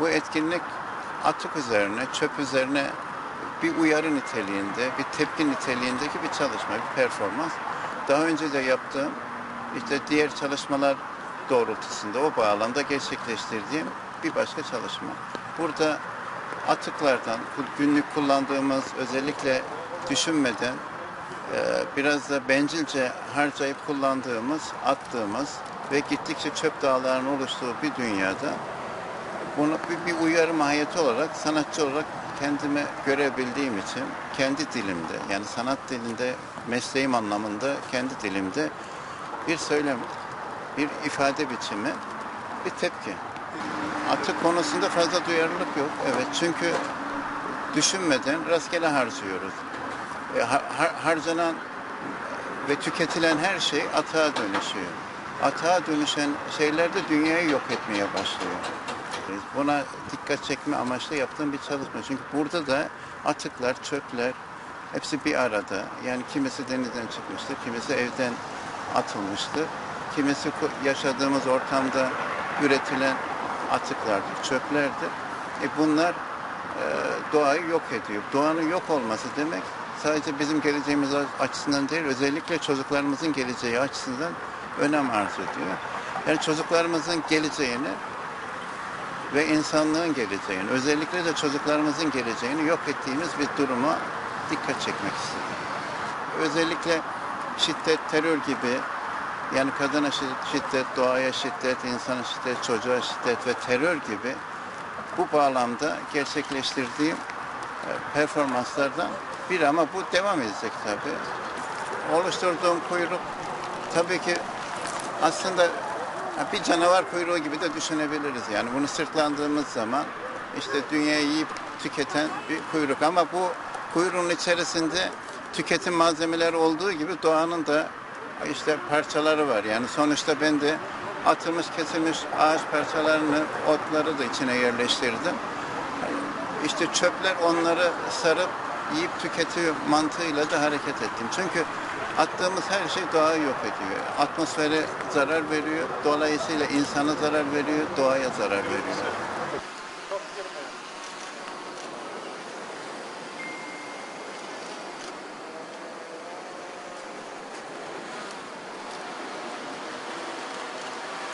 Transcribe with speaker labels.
Speaker 1: Bu etkinlik atık üzerine, çöp üzerine bir uyarı niteliğinde, bir tepki niteliğindeki bir çalışma, bir performans. Daha önce de yaptığım işte diğer çalışmalar doğrultusunda o bağlamda gerçekleştirdiğim bir başka çalışma. Burada atıklardan, günlük kullandığımız özellikle düşünmeden e, biraz da bencilce harcayıp kullandığımız, attığımız ve gittikçe çöp dağlarının oluştuğu bir dünyada bunu bir, bir uyarı mahiyeti olarak, sanatçı olarak kendime görebildiğim için kendi dilimde, yani sanat dilinde, mesleğim anlamında kendi dilimde bir söylem, bir ifade biçimi, bir tepki. Atık konusunda fazla duyarlılık yok. Evet çünkü düşünmeden rastgele harcıyoruz. E, har- har- harcanan ve tüketilen her şey atığa dönüşüyor. Atığa dönüşen şeyler de dünyayı yok etmeye başlıyor. Buna dikkat çekme amaçlı yaptığım bir çalışma. Çünkü burada da atıklar, çöpler hepsi bir arada. Yani kimisi denizden çıkmıştır, kimisi evden atılmıştır. Kimisi yaşadığımız ortamda üretilen atıklardır, çöplerdir. E bunlar e, doğayı yok ediyor. Doğanın yok olması demek sadece bizim geleceğimiz açısından değil, özellikle çocuklarımızın geleceği açısından önem arz ediyor. Yani çocuklarımızın geleceğini ve insanlığın geleceğini, özellikle de çocuklarımızın geleceğini yok ettiğimiz bir duruma dikkat çekmek istedim. Özellikle şiddet, terör gibi yani kadına şi- şiddet, doğaya şiddet, insana şiddet, çocuğa şiddet ve terör gibi bu bağlamda gerçekleştirdiğim e, performanslardan biri ama bu devam edecek tabii. Oluşturduğum kuyruk tabii ki aslında bir canavar kuyruğu gibi de düşünebiliriz. Yani bunu sırtlandığımız zaman işte dünyayı yiyip tüketen bir kuyruk ama bu kuyruğun içerisinde tüketim malzemeleri olduğu gibi doğanın da işte parçaları var. Yani sonuçta ben de atılmış kesilmiş ağaç parçalarını, otları da içine yerleştirdim. İşte çöpler onları sarıp yiyip tüketiyor mantığıyla da hareket ettim. Çünkü attığımız her şey doğayı yok ediyor. Atmosfere zarar veriyor. Dolayısıyla insana zarar veriyor, doğaya zarar veriyor.